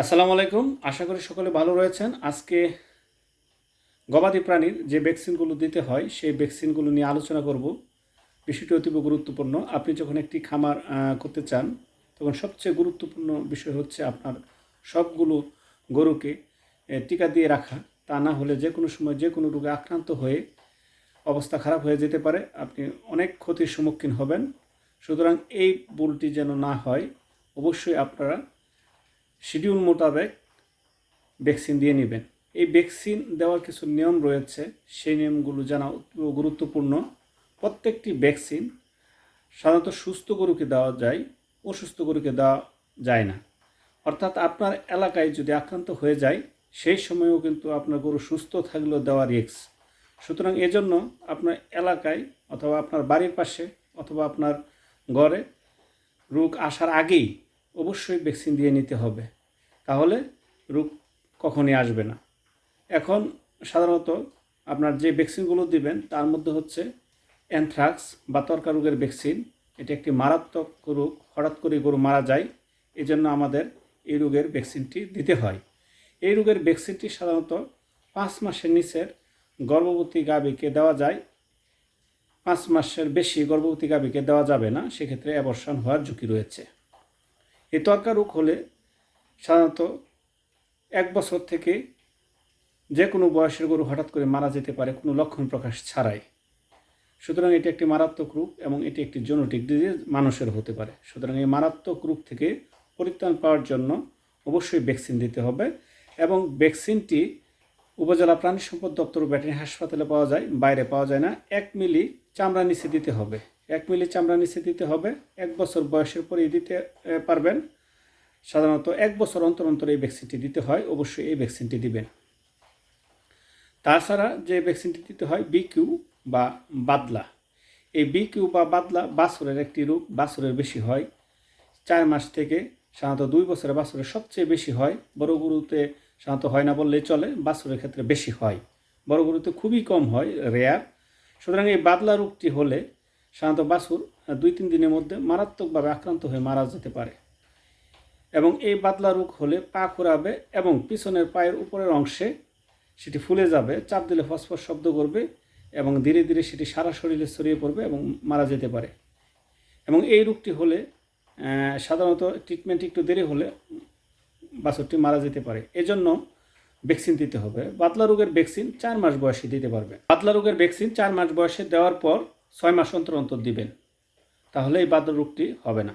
আসসালামু আলাইকুম। আশা করি সকলে ভালো রয়েছেন। আজকে গবাদি প্রাণীর যে ভ্যাকসিনগুলো দিতে হয়, সেই ভ্যাকসিনগুলো নিয়ে আলোচনা করব। বিষয়টি অতীব গুরুত্বপূর্ণ। আপনি যখন একটি খামার করতে চান, তখন সবচেয়ে গুরুত্বপূর্ণ বিষয় হচ্ছে আপনার সবগুলো গরুকে টিকা দিয়ে রাখা। তা না হলে যে কোনো সময় যে কোনো রোগে আক্রান্ত হয়ে অবস্থা খারাপ হয়ে যেতে পারে। আপনি অনেক ক্ষতির সম্মুখীন হবেন। সুতরাং এই ভুলটি যেন না হয়, অবশ্যই আপনারা শিডিউল মোতাবেক ভ্যাকসিন দিয়ে নেবেন। এই ভ্যাকসিন দেওয়ার কিছু নিয়ম রয়েছে। সেই নিয়মগুলো জানা গুরুত্বপূর্ণ। প্রত্যেকটি ভ্যাকসিন সাধারণত সুস্থ গরুকে দেওয়া যায়, অসুস্থ গরুকে দেওয়া যায় না। অর্থাৎ আপনার এলাকায় যদি আক্রান্ত হয়ে যায়, সেই সময়েও কিন্তু আপনার গরু সুস্থ থাকলেও দেওয়া রিস্ক। সুতরাং এজন্য আপনার এলাকায় অথবা আপনার বাড়ির পাশে অথবা আপনার ঘরে রোগ আসার আগেই অবশ্যই ভ্যাকসিন দিয়ে নিতে হবে। তাহলে রোগ কখনই আসবে না। এখন সাধারণত আপনার যে ভ্যাকসিনগুলো দিবেন, তার মধ্যে হচ্ছে অ্যানথ্রাক্স বা তর্কা রোগের ভ্যাকসিন। এটি একটি মারাত্মক রোগ, হঠাৎ করে গরু মারা যায় এই জন্য আমাদের এই রোগের ভ্যাকসিনটি দিতে হয়। এই রোগের ভ্যাকসিনটি সাধারণত পাঁচ মাসের নিচের গর্ভবতী গাভীকে দেওয়া যায়। পাঁচ মাসের বেশি গর্ভবতী গাভীকে দেওয়া যাবে না, সেক্ষেত্রে অ্যাবর্শন হওয়ার ঝুঁকি রয়েছে। এই তর্কা রোগ হলে সাধারণত এক বছর থেকে যে কোনো বয়সের গরু হঠাৎ করে মারা যেতে পারে, কোনো লক্ষণ প্রকাশ ছাড়াই। সুতরাং এটি একটি মারাত্মক রূপ এবং এটি একটি জেনেটিক ডিজিজ মানুষের হতে পারে। সুতরাং এই মারাত্মক রূপ থেকে পরিত্রাণ পাওয়ার জন্য অবশ্যই ভ্যাকসিন দিতে হবে এবং ভ্যাকসিনটি উপজেলা প্রাণী সম্পদ দপ্তর ব্যাটারি হাসপাতালে পাওয়া যায়, বাইরে পাওয়া যায় না। এক মিলি চামড়া নিচে দিতে হবে। এক মিলি চামড়া নিচে দিতে হবে। এক বছর বয়সের পরেই দিতে পারবেন। সাধারণত এক বছর অন্তর অন্তর এই ভ্যাকসিনটি দিতে হয়, অবশ্যই এই ভ্যাকসিনটি দিবেন। তাছাড়া যে ভ্যাকসিনটি দিতে হয় বিকিউ বা বাদলা। এই বিকিউ বা বাদলা বাছরের একটি রোগ, বাছরের বেশি হয়। চার মাস থেকে সাধারণত দুই বছরের বাছরের সবচেয়ে বেশি হয়। বড় গরুতে সাধারণত হয় না বললেই চলে, বাছরের ক্ষেত্রে বেশি হয়। বড় গরুতে খুবই কম হয় রেয়ার সুতরাং এই বাদলা রোগটি হলে সাধারণত বাছুর দুই তিন দিনের মধ্যে মারাত্মকভাবে আক্রান্ত হয়ে মারা যেতে পারে। এবং এই বাদলা রোগ হলে পা খোরাবে এবং পিছনের পায়ের উপরের অংশে সেটি ফুলে যাবে, চাপ দিলে ফসফস শব্দ করবে এবং ধীরে ধীরে সেটি সারা শরীরে ছড়িয়ে পড়বে এবং মারা যেতে পারে। এবং এই রোগটি হলে সাধারণত ট্রিটমেন্ট একটু দেরি হলে বাছরটি মারা যেতে পারে। এজন্য ভ্যাকসিন দিতে হবে। বাতলা রোগের ভ্যাকসিন চার মাস বয়সে দিতে পারবে। বাতলা রোগের ভ্যাকসিন চার মাস বয়সে দেওয়ার পর ছয় মাস অন্তর অন্তর দিবেন। তাহলে এই বাতলা রোগটি হবে না।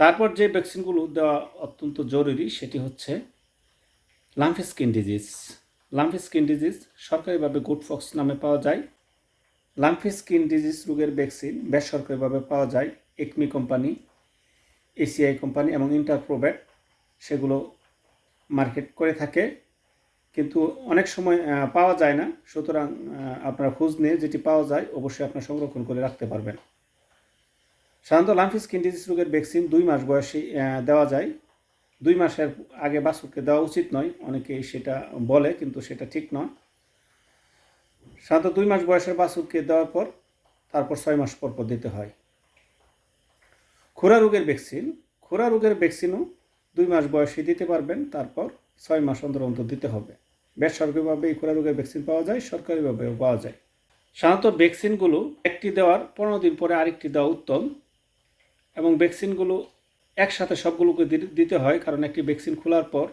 তারপর যে ভ্যাকসিনগুলো দেওয়া অত্যন্ত জরুরি সেটি হচ্ছে lumpy skin disease. Lumpy skin disease সরকারিভাবে গুডফক্স নামে পাওয়া যায়। লাম্ফি স্কিন ডিজিজ রোগের ভ্যাকসিন বেসরকারিভাবে পাওয়া যায় একমি কোম্পানি, এসিআই কোম্পানি এবং ইন্টারপ্রোভেট। সেগুলো মার্কেট করে থাকে। কিন্তু অনেক সময় পাওয়া যায় না। সুতরাং আপনারা খোঁজ নিয়ে যেটি পাওয়া যায় অবশ্যই আপনারা সংরক্ষণ করে রাখতে পারবেন। সাধারণত লাম্ফি স্কিন ডিজিজ রোগের ভ্যাকসিন দুই মাস বয়সে দেওয়া যায়। দুই মাসের আগে বাছুরকে দেওয়া উচিত নয়। অনেকেই সেটা বলে, কিন্তু সেটা ঠিক নয়। সাধারণত দুই মাস বয়সের বাছুরকে দেওয়ার পর, তারপর ছয় মাস পর পর দিতে হয়। খোরা রোগের ভ্যাকসিন খোরা রোগের ভ্যাকসিনও দুই মাস বয়সে দিতে পারবেন, তারপর ছয় মাস অন্তর অন্তর দিতে হবে। বেসরকারিভাবে এই খোরা রোগের ভ্যাকসিন পাওয়া যায়, সরকারিভাবেও পাওয়া যায়। সাধারণত ভ্যাকসিনগুলো একটি দেওয়ার পনেরো দিন পরে আরেকটি দেওয়া উত্তম। এবং ভ্যাকসিনগুলো একসাথে সবগুলোকে দিতে হয়, কারণ একটি ভ্যাকসিন খোলার পর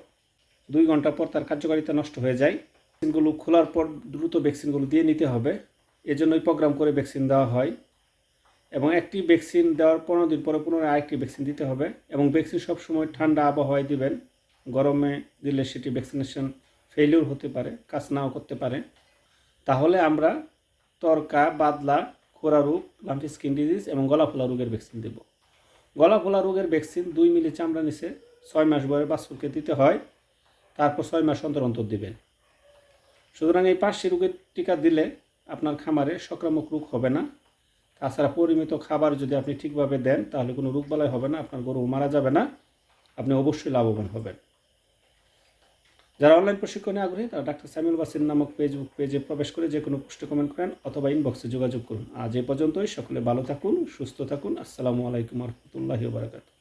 দুই ঘণ্টা পর তার কার্যকারিতা নষ্ট হয়ে যায়। ভ্যাকসিনগুলো খোলার পর দ্রুত ভ্যাকসিনগুলো দিয়ে নিতে হবে। এজন্যই প্রোগ্রাম করে ভ্যাকসিন দেওয়া হয়। এবং একটি ভ্যাকসিন দেওয়ার পনেরো দিন পরে পুনরায় আরেকটি ভ্যাকসিন দিতে হবে এবং ভ্যাকসিন সবসময় ঠান্ডা আবহাওয়ায় দিবেন। গরমে দিলে সেটি ভ্যাকসিনেশন ফেলিওর হতে পারে, কাজ নাও করতে পারে। তাহলে আমরা তরকা, বাদলা খোরা রোগ লাম্পি স্কিন ডিজিজ এবং গলা ফোলা রোগের ভ্যাকসিন দেব। গলা ফোলা রোগের ভ্যাকসিন দুই মিলি চামড়া নিচে ছয় মাস বয়সে বাছুরকে দিতে হয়। তারপর ছয় মাস অন্তর অন্তর দিবেন। সুতরাং এই পাঁচটি রোগের টিকা দিলে আপনার খামারে সংক্রামক রোগ হবে না। তাছাড়া পরিমিত খাবার যদি আপনি ঠিকভাবে দেন, তাহলে কোনো রোগবালাই হবে না, আপনার গরু মারা যাবে না। আপনি অবশ্যই লাভবান হবেন। যারা অনলাইন প্রশিক্ষণে আগ্রহী, তারা ডাক্তার সামিউল বাসির নামক ফেসবুক পেজে প্রবেশ করে যে কোনো পোস্টে কমেন্ট করেন অথবা ইনবক্সে যোগাযোগ করুন। আজ এ পর্যন্তই, সকলে ভালো থাকুন, সুস্থ থাকুন। আসসালামু আলাইকুম রহমতুল্লাহি বারাকাতু